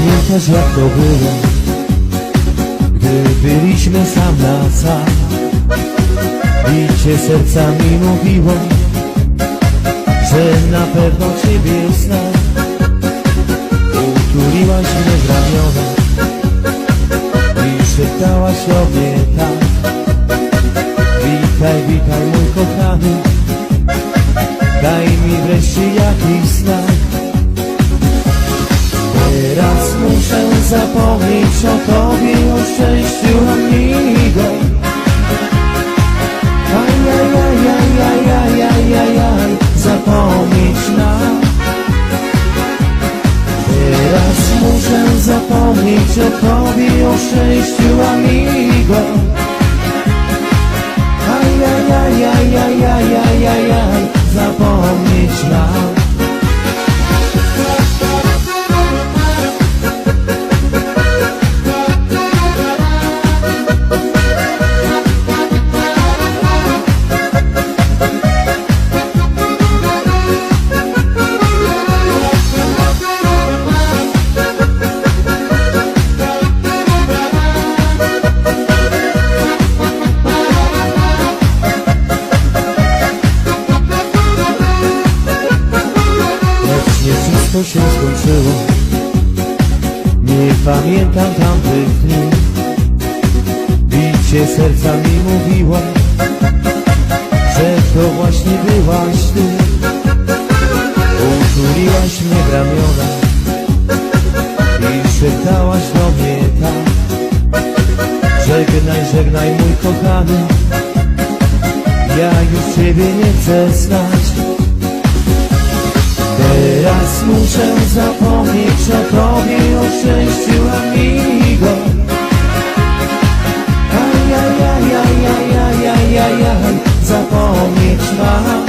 Pamiętasz jak to było? Gdy byliśmy sam na sam. Bicie serca mi mówiło Że na pewno Ciebie znam. Utuliłaś mnie w ramiona I szeptałaś o mnie tak. Witaj, witaj mój kochany. Daj mi wreszcie jakiś znak zapomnieć o Tobie, o szczęściu amigo. Ajajajajajajajajaj, zapomnieć nam. Teraz muszę zapomnieć o Tobie, o szczęściu amigo wszystko się skończyło. Nie pamiętam tamtych dni. Bicie serca mi mówiło Że to właśnie byłaś ty. Utuliłaś mnie w ramiona I szeptałaś do mnie tak Żegnaj, żegnaj mój kochany. Ja już Ciebie nie chcę znać muszę zapomnieć o tobie Oszczęściła mi go. Ajajajajajajajajaj Zapomnieć mam.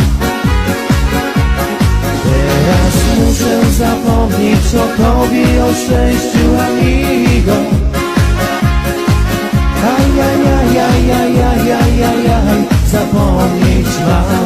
Teraz muszę zapomnieć o tobie Oszczęściła mi go. Ajajajajajajajajaj Zapomnieć mam.